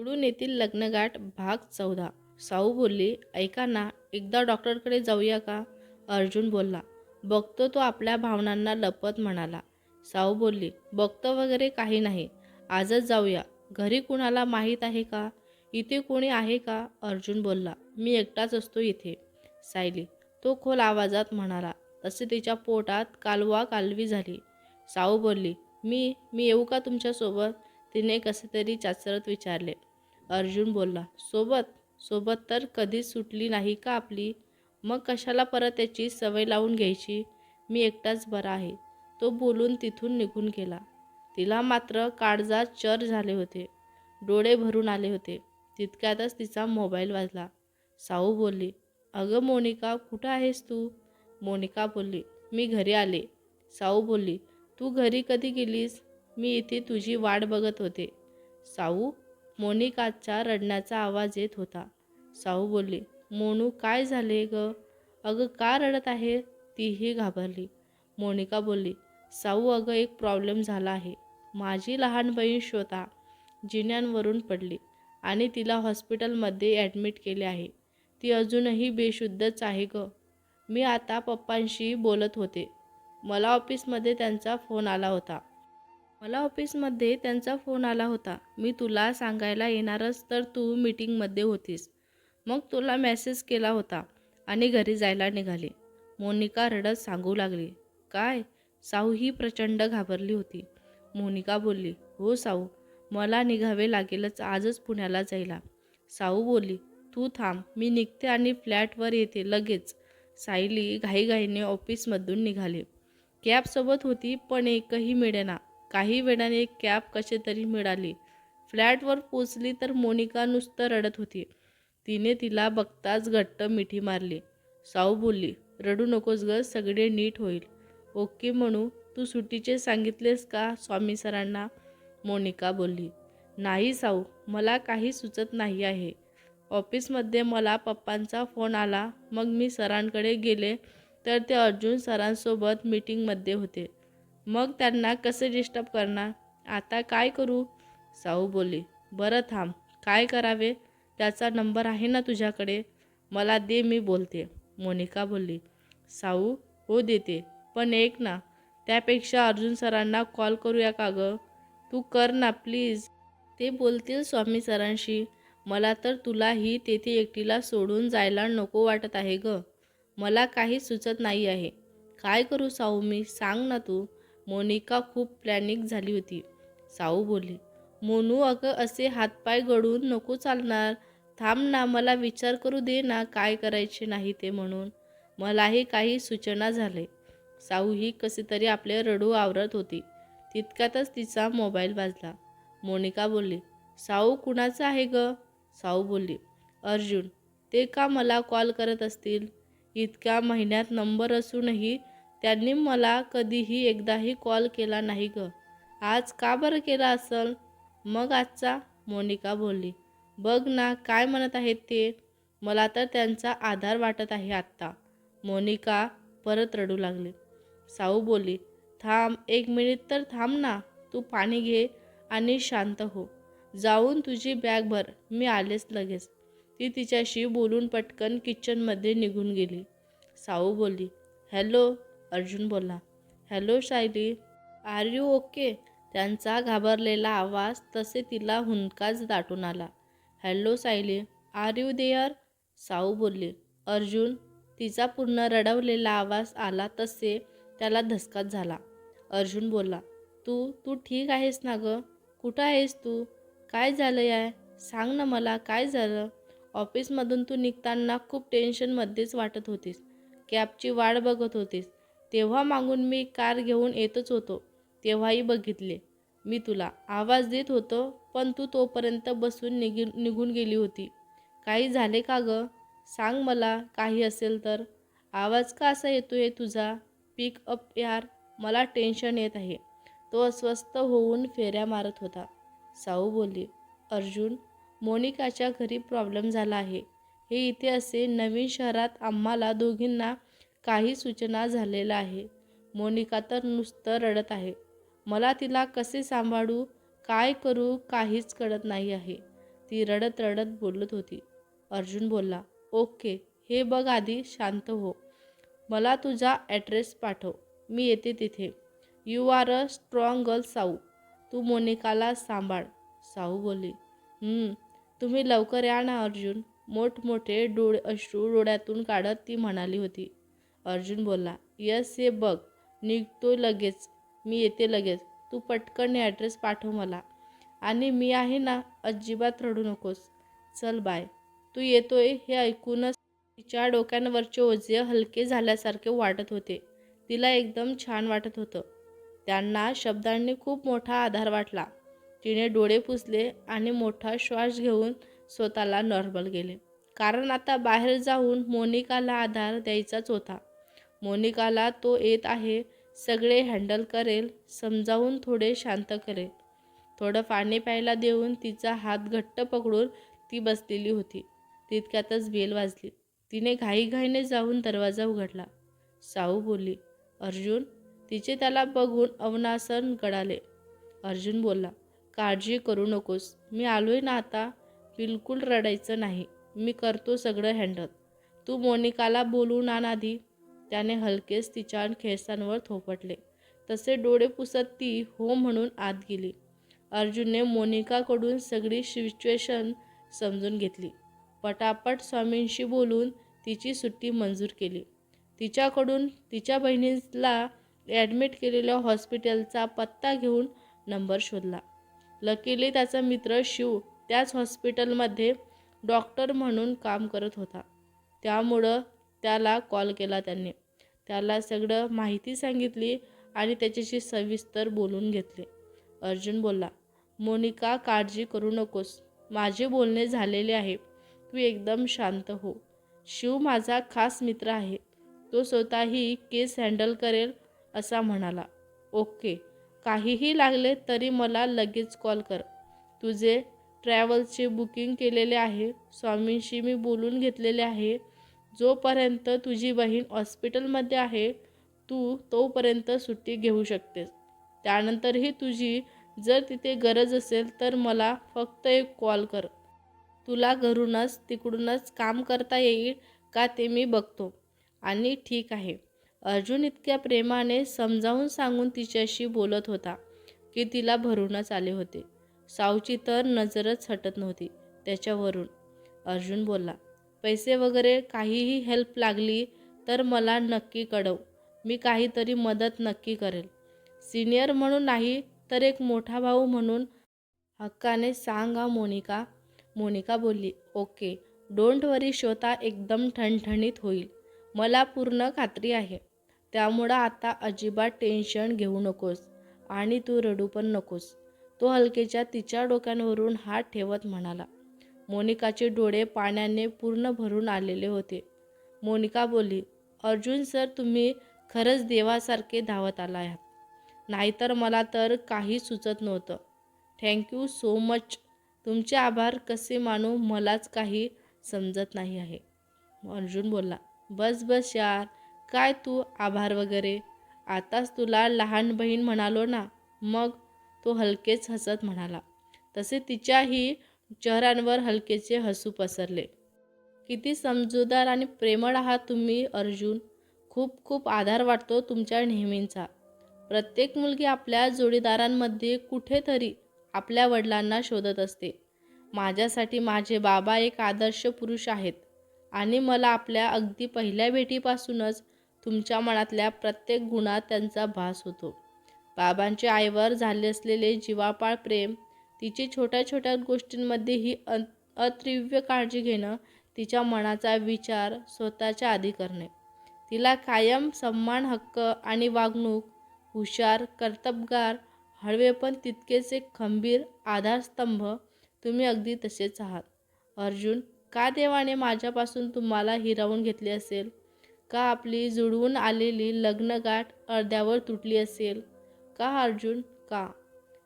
निवडून येथील लग्नगाठ भाग चौदा. साऊ बोलली ऐका ना एकदा डॉक्टरकडे जाऊया का? अर्जुन बोलला बघतो तो आपल्या भावनांना लपत म्हणाला. साऊ बोलली बघतो वगैरे काही नाही. आजच जाऊया. घरी कुणाला माहीत आहे का? इथे कोणी आहे का? अर्जुन बोलला मी एकटाच असतो इथे. सायली तो खोल आवाजात म्हणाला तसे तिच्या पोटात कालवा कालवी झाली. साऊ बोलली मी मी येऊ का तुमच्यासोबत? तिने कसे तरी चाचरत विचारले अर्जुन बोलला सोबत सोबत तर कधीच सुटली नाही का आपली? मग कशाला परत त्याची सवय लावून घ्यायची? मी एकटाच बरा आहे. तो बोलून तिथून निघून गेला. तिला मात्र काळजात चर झाले होते. डोळे भरून आले होते. तितक्यातच तिचा मोबाईल वाजला. साऊ बोलली अगं मोनिका कुठं आहेस तू? मोनिका बोलली मी घरी आले. साऊ बोलली तू घरी कधी गेलीस? मी इथे तुझी वाट बघत होते. साऊ मोनिकाचा रडण्याचा आवाज येत होता. साहू बोलली मोनू काय झाले ग? अगं का रडत आहे? तीही घाबरली. मोनिका बोलली साऊ अगं एक प्रॉब्लेम झाला आहे. माझी लहान बहीण श्वेता जिन्यांवरून पडली आणि तिला हॉस्पिटलमध्ये ॲडमिट केले आहे. ती अजूनही बेशुद्धच आहे ग. मी आता पप्पांशी बोलत होते. मला ऑफिसमध्ये त्यांचा फोन आला होता. मला ऑफिसमध्ये त्यांचा फोन आला होता. मी तुला सांगायला येणारच तर तू मीटिंगमध्ये होतीस. मग तुला मेसेज केला होता आणि घरी जायला निघाले. मोनिका रडत सांगू लागली. काय? साऊ ही प्रचंड घाबरली होती. मोनिका बोलली हो साऊ मला निघावे लागेलच आजच पुण्याला जायला. साऊ बोलली तू थांब मी निघते आणि फ्लॅटवर येते लगेच. सायली घाईघाईने ऑफिसमधून निघाली. कॅबसोबत होती पण एकही मिळेना. काही वेळाने एक कॅब कसे तरी मिळाली. फ्लॅटवर पोचली तर मोनिका नुसतं रडत होती. तिने तिला बघताच घट्ट मिठी मारली. साऊ बोलली रडू नकोस ग सगळे नीट होईल. ओके म्हणू तू सुट्टीचे सांगितलेस का स्वामी सरांना? मोनिका बोलली नाही साऊ मला काही सुचत नाही आहे. ऑफिसमध्ये मला पप्पांचा फोन आला मग मी सरांकडे गेले तर ते अर्जुन सरांसोबत मीटिंगमध्ये होते. मग त्यांना कसे डिस्टर्ब करणार? आता काय करू? साऊ बोलली बरं थांब काय करावे? त्याचा नंबर आहे ना तुझ्याकडे? मला दे मी बोलते. मोनिका बोलली साऊ हो देते पण एक ना त्यापेक्षा अर्जुन सरांना कॉल करूया का गं? तू कर ना प्लीज ते बोलतील स्वामी सरांशी मला तर तुलाही तेथे एकटीला सोडून जायला नको वाटत आहे ग. मला काही सुचत नाही आहे. काय करू साऊ मी? सांग ना तू. मोनिका खूप प्लॅनिक झाली होती. साऊ बोलली मोनू अगं असे हातपाय गळून नको चालणार. थांब ना मला विचार करू दे ना काय करायचे नाही ते म्हणून. मलाही काही सूचना झाले. साऊ ही कसे तरी आपले रडू आवरत होती. तितक्यातच तिचा मोबाईल वाजला. मोनिका बोलली साऊ कुणाचं आहे ग? साऊ बोलली अर्जुन ते का मला कॉल करत असतील? इतक्या महिन्यात नंबर असूनही त्यांनी मला कधीही एकदाही कॉल केला नाही ग. आज का बरं केला असल? मग आजचा मोनिका बोलली. बघ ना काय म्हणत आहेत ते? मला तर त्यांचा आधार वाटत आहे आत्ता. मोनिका परत रडू लागली. साऊ बोलली थांब एक मिनिट तर थांब ना. तू पाणी घे आणि शांत हो. जाऊन तुझी बॅग भर. मी आलेच लगेच. ती तिच्याशी बोलून पटकन किचनमध्ये निघून गेली. साऊ बोलली हॅलो अर्जुन बोलला hello Shayali are you okay? त्यांचा घाबरलेला आवाज तसे तिला हुंदकाच दाटून आला. Hello Sayali are you there? Sau बोलली. अर्जुन तिचा पूर्ण रडवलेला आवाज आला तसे त्याला धसकाच झाला. अर्जुन बोलला तू तू ठीक आहेस ना गं? कुठं आहेस तू? काय झालं आहे सांग ना मला काय झालं? ऑफिसमधून तू निघताना खूप टेन्शनमध्येच वाटत होतीस. कॅबची वाट बघत होतीस. तेव्हा मागून मी कार घेऊन येतच होतो. तेव्हाही बघितले. मी तुला आवाज देत होतो पण तू तोपर्यंत बसून निघी निघून गेली होती. काही झाले का गं? सांग मला काही असेल तर. आवाज का असा येतो आहे तुझा? पिक अप यार मला टेन्शन येत आहे. तो अस्वस्थ होऊन फेऱ्या मारत होता. साऊ बोलली अर्जुन मोनिकाच्या घरी प्रॉब्लेम झाला आहे. हे इथे असे नवीन शहरात आम्हाला दोघींना काही सूचना झालेला आहे. मोनिका तर नुसतं रडत आहे. मला तिला कसे सांभाळू काय करू काहीच कळत नाही आहे. ती रडत रडत बोलत होती. अर्जुन बोलला ओके हे बघ आधी शांत हो. मला तुझा ॲड्रेस पाठव. मी येते तिथे. You are a strong girl Sau. तू मोनिकाला सांभाळ. साऊ बोलली तुम्ही लवकर या ना अर्जुन. मोठमोठे डोळे अश्रू डोळ्यातून काढत ती म्हणाली होती. अर्जुन बोलला यस ये बघ निघतो लगेच. मी येते लगेच. तू पटकन ॲड्रेस पाठव मला. आणि मी आहे ना अजिबात रडू नकोस. चल बाय. तू येतोय हे ऐकूनच तिच्या डोक्यांवरचे ओझे हलके झाल्यासारखे वाटत होते. तिला एकदम छान वाटत होतं. त्यांना शब्दांनी खूप मोठा आधार वाटला. तिने डोळे पुसले आणि मोठा श्वास घेऊन स्वतःला नॉर्मल गेले कारण आता बाहेर जाऊन मोनिकाला आधार द्यायचाच होता. मोनिकाला तो येत आहे. सगळे हँडल करेल समजावून थोडे शांत करेल. थोडं पाणी प्यायला देऊन तिचा हात घट्ट पकडून ती बसलेली होती. तितक्यातच बेल वाजली. तिने घाईघाईने जाऊन दरवाजा उघडला. साऊ बोलली अर्जुन तिचे त्याला बघून अवनासन गडाले अर्जुन बोलला काळजी करू नकोस. मी आलोय ना आता. बिलकुल रडायचं नाही. मी करतो सगळं हँडल. तू मोनिकाला बोलून आण आधी त्याने हलकेच तिच्या खेळसांवर थोपटले. तसे डोळे पुसत ती हो म्हणून आत गेली. अर्जुनने मोनिकाकडून सगळी सिच्युएशन समजून घेतली. पटापट स्वामींशी बोलून तिची सुट्टी मंजूर केली. तिच्याकडून तिच्या बहिणीला ॲडमिट केलेल्या हॉस्पिटलचा पत्ता घेऊन नंबर शोधला. लकीली त्याचा मित्र शिव त्याच हॉस्पिटलमध्ये डॉक्टर म्हणून काम करत होता. त्यामुळं त्याला कॉल केला त्यांनी. त्याला सगळं माहिती सांगितली आणि त्याच्याशी सविस्तर बोलून घेतले. अर्जुन बोलला मोनिका काळजी करू नकोस. माझे बोलणे झालेले आहे. तू एकदम शांत हो. शिव माझा खास मित्र आहे. तो स्वतःही केस हँडल करेल असा म्हणाला. ओके. काहीही लागले तरी मला लगेच कॉल कर. तुझे ट्रॅव्हल्सचे बुकिंग केलेले आहे. स्वामींशी मी बोलून घेतलेले आहे. जोपर्यंत तुझी बहीण हॉस्पिटलमध्ये आहे तू तोपर्यंत सुट्टी घेऊ शकतेस. त्यानंतरही तुझी जर तिथे गरज असेल तर मला फक्त एक कॉल कर. तुला घरूनच तिकडूनच काम करता येईल का ते मी बघतो. आणि ठीक आहे. अर्जुन इतक्या प्रेमाने समजावून सांगून तिच्याशी बोलत होता की तिला भरूनच आले होते. सावची तर नजरच हटत नव्हती त्याच्यावरून. अर्जुन बोलला पैसे वगैरे काहीही हेल्प लागली तर मला नक्की कळव. मी काहीतरी मदत नक्की करेल. सिनियर म्हणून नाही तर एक मोठा भाऊ म्हणून हक्काने सांगा मोनिका. मोनिका बोलली ओके डोंट वरी श्रोता एकदम ठणठणीत होईल. मला पूर्ण खात्री आहे. त्यामुळं आता अजिबात टेन्शन घेऊ नकोस आणि तू रडू पण नकोस. तो हलकेच्या तिच्या डोक्यांवरून हात ठेवत म्हणाला. मोनिकाचे डोळे पाण्याने पूर्ण भरून आलेले होते. मोनिका बोलली अर्जुन सर तुम्ही खरंच देवासारखे धावत आला आहात नाहीतर मला तर काही सुचत नव्हतं. थँक्यू सो मच तुमचे आभार कसे मानू मलाच काही समजत नाही आहे. अर्जुन बोलला बस बस यार. काय तू आभार वगैरे? आताच तुला लहान बहीण म्हणालो ना मग तो हलकेच हसत म्हणाला. तसे तिच्याही चेहऱ्यांवर हलकेचे हसू पसरले. किती समजूदार आणि प्रेमळ आहात तुम्ही अर्जुन. खूप खूप आधार वाटतो तुमच्या नेहमींचा. प्रत्येक मुलगी आपल्या जोडीदारांमध्ये कुठेतरी आपल्या वडिलांना शोधत असते. माझ्यासाठी माझे बाबा एक आदर्श पुरुष आहेत आणि मला आपल्या अगदी पहिल्या भेटीपासूनच तुमच्या मनातल्या प्रत्येक गुणात त्यांचा भास होतो. बाबांचे आईवर झाले असलेले जीवापाळ प्रेम तिची छोट्या छोट्या गोष्टींमध्ये ही अ अतीव्र काळजी घेणं तिच्या मनाचा विचार स्वतःच्या आधी करणे. तिला कायम सन्मान हक्क आणि वागणूक हुशार कर्तबगार हळवे पण तितकेच एक खंबीर आधारस्तंभ तुम्ही अगदी तसेच आहात. अर्जुन का देवाने माझ्यापासून तुम्हाला हिरावून घेतले असेल? का आपली जुळवून आलेली लग्नगाठ अर्ध्यावर तुटली असेल? का अर्जुन? का?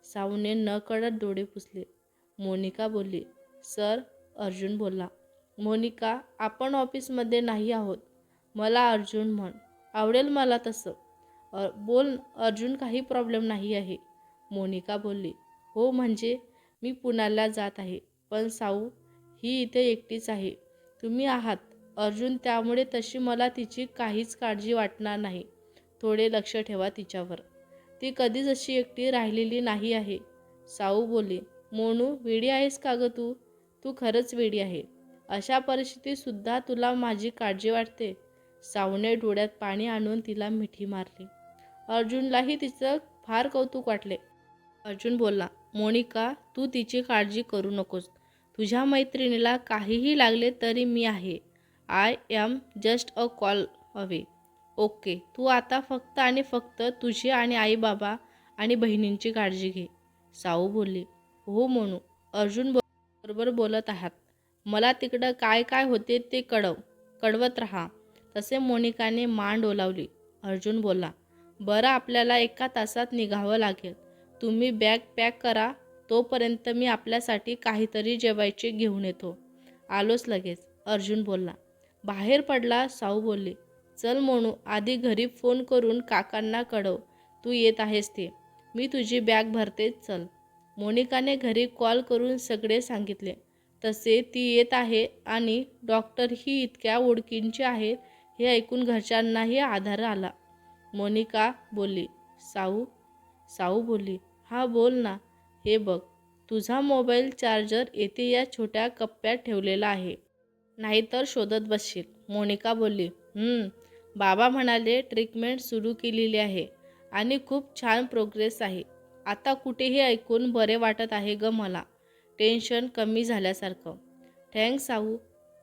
साऊने न कळत डोळे पुसले. मोनिका बोलली सर अर्जुन बोलला मोनिका आपण ऑफिसमध्ये नाही आहोत. मला अर्जुन म्हण. आवडेल मला तसं. अ बोल अर्जुन काही प्रॉब्लेम नाही आहे. मोनिका बोलली हो म्हणजे मी पुण्याला जात आहे पण साऊ ही इथे एकटीच आहे. तुम्ही आहात. अर्जुन त्यामुळे तशी मला तिची काहीच काळजी वाटणार नाही. थोडे लक्ष ठेवा तिच्यावर. ती कधीच अशी एकटी राहिलेली नाही आहे. साऊ बोली मोनू वेडी आहेस का गं तू? तू खरंच वेडी आहे. अशा परिस्थितीतसुद्धा तुला माझी काळजी वाटते. साऊने डोळ्यात पाणी आणून तिला मिठी मारली. अर्जुनलाही तिचं फार कौतुक वाटले. अर्जुन बोलला मोनिका तू तिची काळजी करू नकोस. तुझ्या मैत्रिणीला काहीही लागले तरी मी आहे. I am just a call away. Okay तू आता फक्त आणि फक्त तुझी आणि आई बाबा आणि बहिणींची काळजी घे साऊ बोलली. हो मोनू अर्जुन बरोबर बोलत आहात. मला तिकडं काय काय होते ते कळव कळवत राहा. तसे मोनिकाने मान डोलावली. अर्जुन बोलला बरं आपल्याला एका तासात निघावं लागेल. तुम्ही बॅग पॅक करा तोपर्यंत मी आपल्यासाठी काहीतरी जेवायचे घेऊन येतो. आलोच लगेच. अर्जुन बोलला बाहेर पडला साऊ बोलली चल म्हणू आधी घरी फोन करून काकांना कळव. तू येत आहेस ते. मी तुझी बॅग भरतेच चल. मोनिकाने घरी कॉल करून सगळे सांगितले. तसे ती येत आहे आणि डॉक्टरही इतक्या ओळखींची आहेत हे ऐकून घरच्यांनाही आधार आला. मोनिका बोलली साऊ साऊ बोलली हा बोल ना. हे बघ तुझा मोबाईल चार्जर येथे या छोट्या कप्प्यात ठेवलेला आहे. नाहीतर शोधत बसशील. मोनिका बोलली बाबा म्हणाले ट्रीटमेंट सुरू केलेली आहे आणि खूप छान प्रोग्रेस आहे. आता कुठेही ऐकून बरे वाटत आहे ग मला. टेन्शन कमी झाल्यासारखं. थँक्स साहू.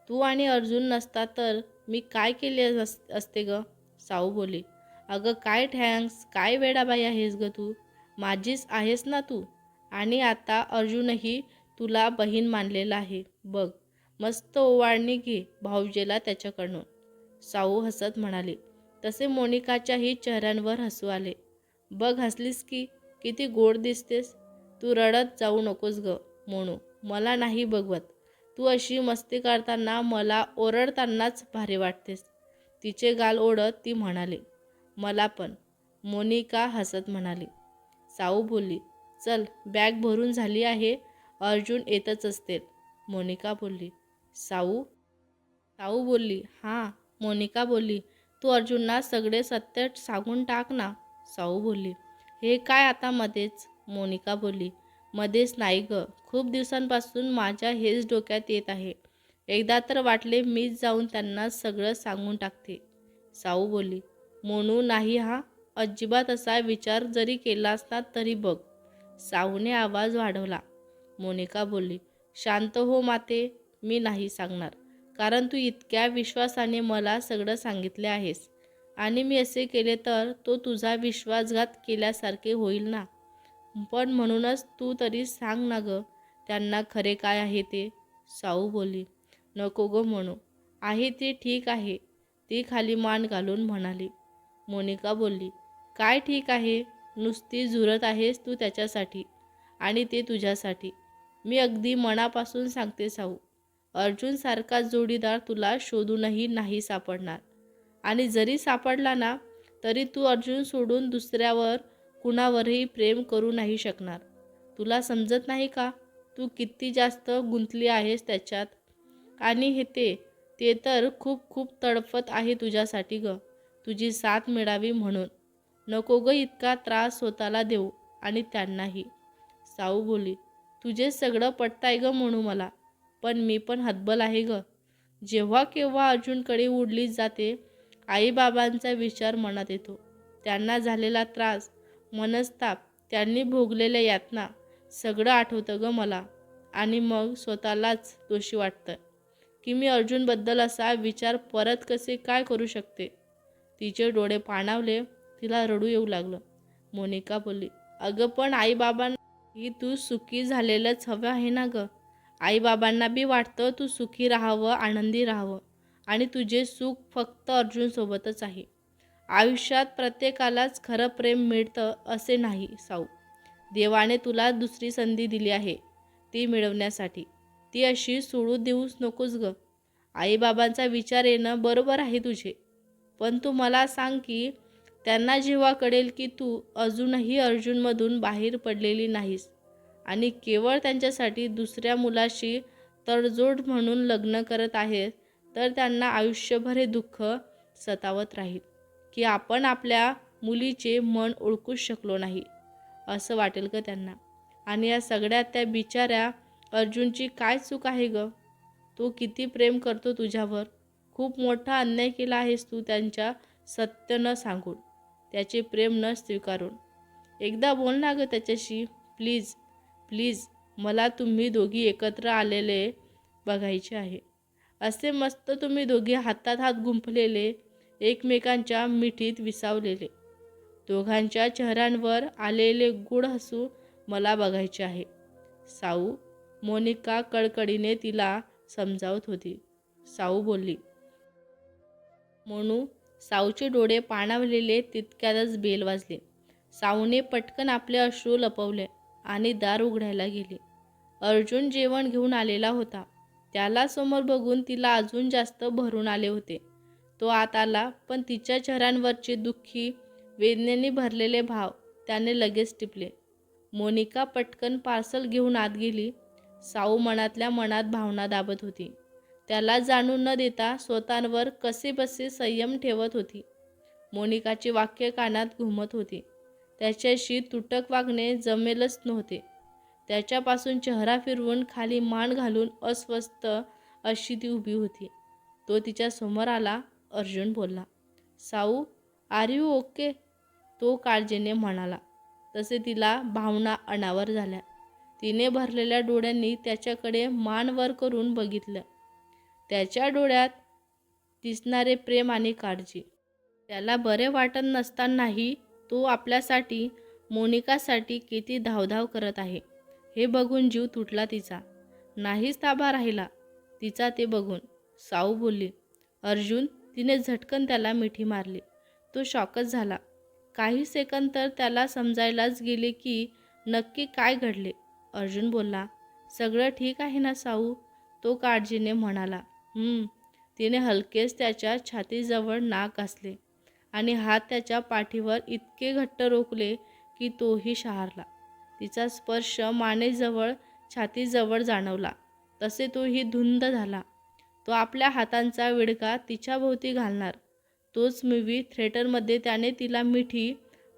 तू आणि अर्जुन नसता तर मी काय केले अस असते ग? साऊ बोली. अगं काय थँक्स काय वेडाबाई आहेस ग तू? माझीच आहेस ना तू? आणि आता अर्जुनही तुला बहीण मानलेला आहे. बघ मस्त ओवाळणी घे भाऊजेला त्याच्याकडून. साऊ हसत म्हणाली तसे मोनिकाच्याही चेहऱ्यांवर हसू आले. बघ हसलीस की किती गोड दिसतेस. तू रडत जाऊ नकोस ग मोनू. मला नाही बघवत. तू अशी मस्ती करताना मला ओरडतानाच भारी वाटतेस. तिचे गाल ओढत ती म्हणाली मला पण. मोनिका हसत म्हणाली. साऊ बोलली चल बॅग भरून झाली आहे. अर्जुन येतच असते मोनिका बोलली साऊ? साऊ बोलली हां. मोनिका बोलली तू अर्जुनना सगळे सत्य सांगून टाक ना. साऊ बोलली हे काय आता मध्येच? मोनिका बोलली मध्येच नाही ग. खूप दिवसांपासून माझ्या हेच डोक्यात येत आहे. एकदा तर वाटले मीच जाऊन त्यांना सगळं सांगून टाकते. साऊ बोलली मोनू नाही हा. अजिबात असा विचार जरी केला असता तरी बघ. साऊने आवाज वाढवला. मोनिका बोलली शांत हो माते मी नाही सांगणार. कारण तू इतक्या विश्वासाने मला सगळं सांगितले आहेस. आणि मी असे केले तर तो तुझा विश्वासघात केल्यासारखे होईल ना? पण म्हणूनच तू तरी सांग ना गं त्यांना खरे काय आहे ते. साऊ बोली नको गो म्हणू. आहे ते ठीक आहे. ती खाली मान घालून म्हणाली. मोनिका बोलली काय ठीक आहे? नुसती झुरत आहेस तू त्याच्यासाठी आणि ते तुझ्यासाठी. मी अगदी मनापासून सांगते साऊ. अर्जुनसारखा जोडीदार तुला शोधूनही नाही सापडणार. आणि जरी सापडला ना तरी तू अर्जुन सोडून दुसऱ्यावर कुणावरही प्रेम करू नाही शकणार. तुला समजत नाही का? तू किती जास्त गुंतली आहेस त्याच्यात? आणि हे ते ते तर खूप खूप तडफत आहे तुझ्यासाठी ग. तुझी साथ मिळावी म्हणून. नको ग इतका त्रास स्वतःला देऊ आणि त्यांनाही. साऊ बोली तुझे सगळं पटताय ग म्हणू मला. पण मी पण हतबल आहे ग. जेव्हा केव्हा अर्जुनकडे उडली जाते आईबाबांचा विचार मनात येतो. त्यांना झालेला त्रास मनस्ताप त्यांनी भोगलेल्या यातना सगळं आठवतं ग मला. आणि मग स्वतःलाच दोषी वाटतं की मी अर्जुनबद्दल असा विचार परत कसे काय करू शकते? तिचे डोळे पाणावले तिला रडू येऊ लागलं. मोनिका बोलली अगं पण आईबाबांना ही तू सुखी झालेलंच हवं आहे ना गं? आईबाबांना बी वाटतं तू सुखी राहावं आनंदी राहावं. आणि तुझे सुख फक्त अर्जुनसोबतच आहे. आयुष्यात प्रत्येकालाच खरं प्रेम मिळतं असे नाही साऊ. देवाने तुला दुसरी संधी दिली आहे ती मिळवण्यासाठी. ती अशी सोडू देऊच नकोस ग. आईबाबांचा विचार येणं बरोबर आहे तुझे. पण तू मला सांग की त्यांना जेव्हा कळेल की तू अजूनही अर्जुनमधून बाहेर पडलेली नाहीस आणि केवळ त्यांच्यासाठी दुसऱ्या मुलाशी तडजोड म्हणून लग्न करत आहेत तर त्यांना आयुष्यभर हे दुःख सतावत राहील की आपण आपल्या मुलीचे मन ओळखूच शकलो नाही असं वाटेल ग त्यांना. आणि या सगळ्यात त्या बिचाऱ्या अर्जुनची काय चूक आहे ग? तो किती प्रेम करतो तुझ्यावर? खूप मोठा अन्याय केला आहेस तू त्यांच्या सत्य न सांगून त्याचे प्रेम न स्वीकारून. एकदा बोल ना ग त्याच्याशी प्लीज. प्लीज मला तुम्ही दोघी एकत्र आलेले बघायचे आहे. असे मस्त तुम्ही दोघी हातात हात गुंफलेले एकमेकांच्या मिठीत विसावलेले. दोघांच्या चेहऱ्यांवर आलेले गुढ हसू मला बघायचे आहे. साऊ मोनिका कडकडीने तिला समजावत होती. साऊ बोलली मोनू साऊचे डोळे पाणावलेले तितक्यातच बेल वाजले. साऊने पटकन आपले अश्रू लपवले. आणि दार उघडायला गेले. अर्जुन जेवण घेऊन आलेला होता. त्याला समोर बघून तिला अजून जास्त भरून आले होते. तो आत आला पण तिच्या चेहऱ्यांवरचे दुःखी वेदनेने भरलेले भाव त्याने लगेच टिपले. मोनिका पटकन पार्सल घेऊन आत गेली. साऊ मनातल्या मनात भावना दाबत होती. त्याला जाणून न देता स्वतःवर कसेबसे संयम ठेवत होती. मोनिकाची वाक्य कानात घुमत होती. त्याच्याशी तुटक वागणे जमेलच नव्हते. त्याच्यापासून चेहरा फिरवून खाली मान घालून अस्वस्थ अशी ती उभी होती. तो तिच्या समोर आला अर्जुन बोलला साऊ आर यू ओके? तो काळजीने म्हणाला. तसे तिला भावना अनावर झाल्या. तिने भरलेल्या डोळ्यांनी त्याच्याकडे मान वर करून बघितलं. त्याच्या डोळ्यात दिसणारे प्रेम आणि काळजी. त्याला बरे वाटत नसतानाही तो आपल्यासाठी मोनिकासाठी किती धावधाव करत आहे. हे बघून जीव तुटला तिचा. नाहीच ताबा राहिला. तिचा ते बघून. साऊ बोलली अर्जुन तिने झटकन त्याला मिठी मारली. तो शॉकच झाला. काही सेकंद तर त्याला समजायलाच गेले की नक्की काय घडले. अर्जुन बोलला सगळं ठीक आहे ना साऊ? तो काळजीने म्हणाला तिने हलकेच त्याच्या छातीजवळ नाक घासले. आणि हात त्याच्या पाठीवर इतके घट्ट रोखले की तोही शहारला. तिचा स्पर्श मानेजवळ छातीजवळ जाणवला. तसे तोही धुंद झाला. तो आपल्या हातांचा विडका तिच्याभोवती घालणार. तोच मूवी थिएटरमध्ये त्याने तिला मिठी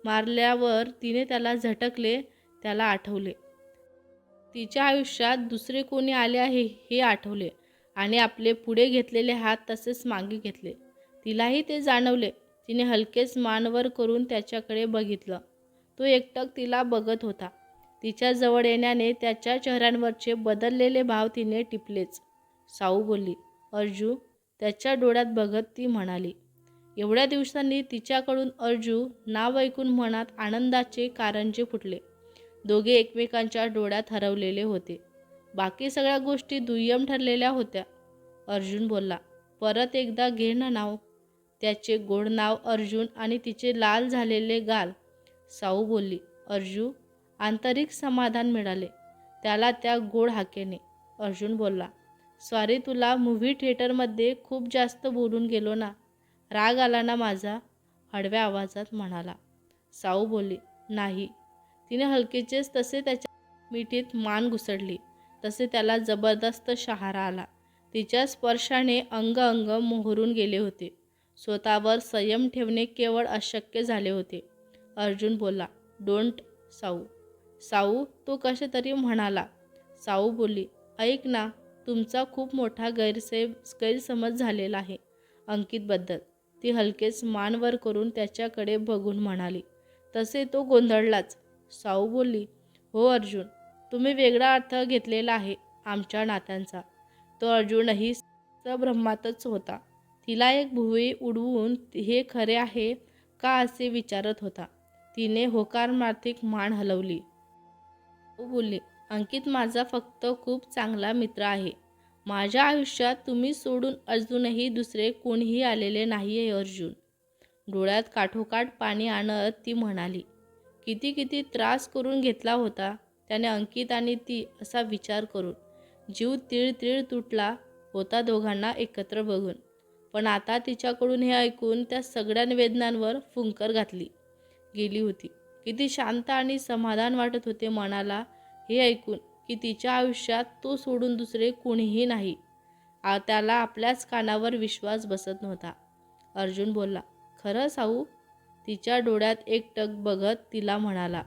मारल्यावर तिने त्याला झटकले त्याला आठवले. तिच्या आयुष्यात दुसरे कोणी आले आहे हे आठवले आणि आपले पुढे घेतलेले हात तसेच मागे घेतले. तिलाही ते जाणवले. तिने हलकेच मानवर करून त्याच्याकडे बघितलं. तो एकटक तिला बघत होता. तिच्या जवळ येण्याने त्याच्या चेहऱ्यांवरचे बदललेले भाव तिने टिपलेच. साऊ बोलली अर्जू त्याच्या डोळ्यात बघत ती म्हणाली एवढ्या दिवसांनी तिच्याकडून अर्जू नाव ऐकून मनात आनंदाचे कारंजे फुटले. दोघे एकमेकांच्या डोळ्यात हरवलेले होते. बाकी सगळ्या गोष्टी दुय्यम ठरलेल्या होत्या. अर्जुन बोलला परत एकदा घे ना नाव. त्याचे गोड नाव अर्जुन आणि तिचे लाल झालेले गाल. साऊ बोलली अर्जू आंतरिक समाधान मिळाले. त्याला त्या गोड हाकेने. अर्जुन बोलला सॉरी तुला मूव्ही थिएटरमध्ये खूप जास्त बोलून गेलो ना. राग आला ना माझा? हडव्या आवाजात म्हणाला. साऊ बोलली नाही. तिने हलकेचेच तसे त्याच्या मिठीत मान घुसडली. तसे त्याला जबरदस्त शहारा आला. तिच्या स्पर्शाने अंग अंग मोहरून गेले होते. स्वतःवर संयम ठेवणे केवळ अशक्य झाले होते. अर्जुन बोलला डोंट साऊ. साऊ तो कसे तरी म्हणाला. साऊ बोलली ऐक ना तुमचा खूप मोठा गैरसे गैरसमज झालेला आहे. अंकितबद्दल. ती हलकेच मानवर करून त्याच्याकडे बघून म्हणाली तसे तो गोंधळलाच. साऊ बोलली हो अर्जुन तुम्ही वेगळा अर्थ घेतलेला आहे आमच्या नात्यांचा. तो अर्जुनही सब्रह्मातच होता. तिला एक भुवई उडवून हे खरे आहे का असे विचारत होता. तिने होकारमार्थिक मान हलवली. तो बोलली अंकित माझा फक्त खूप चांगला मित्र आहे. माझ्या आयुष्यात तुम्ही सोडून अजूनही दुसरे कोणीही आलेले नाही आहे अर्जुन. डोळ्यात काठोकाठ पाणी आणत ती म्हणाली किती किती त्रास करून घेतला होता. त्याने अंकित आणि ती असा विचार करून जीव तीळ तीळ तुटला होता दोघांना एकत्र बघून. पण आता तिच्याकडून हे ऐकून त्या सगळ्या वेदनांवर फुंकर घातली. गेली होती. किती शांत आणि समाधान वाटत होते मनाला हे ऐकून की तिच्या आयुष्यात तो सोडून दुसरे कोणीही नाही. आ त्याला आपल्याच कानावर विश्वास बसत नव्हता. अर्जुन बोलला खरं साऊ तिच्या डोळ्यात एकटक बघत तिला म्हणाला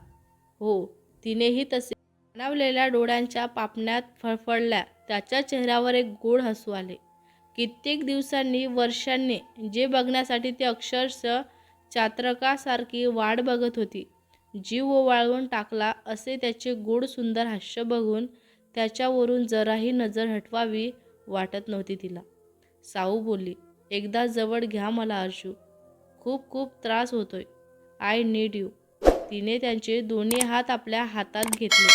हो तिनेही तसे पाणावलेल्या डोळ्यांच्या पापण्यात फळफळल्या त्याच्या चेहऱ्यावर एक गोड हसू आले. कित्येक दिवसांनी वर्षांनी जे बघण्यासाठी ते अक्षरशः चात्रकासारखी वाट बघत होती. जीव ओवाळून टाकला असे त्याचे गोड सुंदर हास्य बघून त्याच्यावरून जराही नजर हटवावी वाटत नव्हती तिला. साऊ बोलली एकदा जवळ घ्या मला अर्जू खूप खूप त्रास होतोय. I need you. तिने त्यांचे दोन्ही हात आपल्या हातात घेतले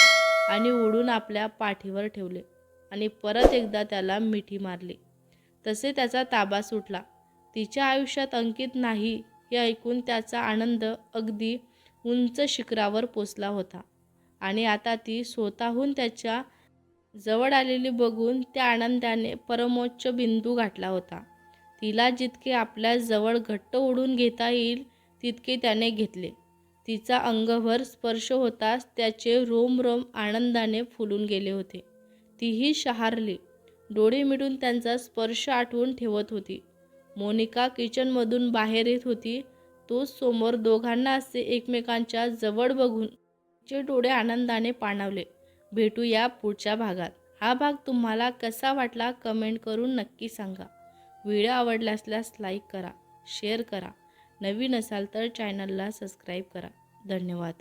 आणि ओढून आपल्या पाठीवर ठेवले आणि परत एकदा त्याला मिठी मारली. तसे त्याचा ताबा सुटला. तिच्या आयुष्यात अंकित नाही हे ऐकून त्याचा आनंद अगदी उंच शिखरावर पोचला होता. आणि आता ती स्वतःहून त्याच्याजवळ आलेली बघून त्या आनंदाने परमोच्च बिंदू गाठला होता. तिला जितके आपल्या जवळ घट्ट ओढून घेता येईल तितके त्याने घेतले. तिचा अंगभर स्पर्श होताच त्याचे रोम रोम आनंदाने फुलून गेले होते. तीही शहारली. डोळे मिटून त्यांचा स्पर्श आठवून ठेवत होती. मोनिका किचनमधून बाहेर येत होती. तोच समोर दोघांना असे एकमेकांच्या जवळ बघून तिचे डोळे आनंदाने पाणावले. भेटूया पुढच्या भागात. हा भाग तुम्हाला कसा वाटला कमेंट करून नक्की सांगा. व्हिडिओ आवडला असल्यास लाईक करा शेअर करा. नवीन असाल तर चॅनलला सबस्क्राईब करा. धन्यवाद.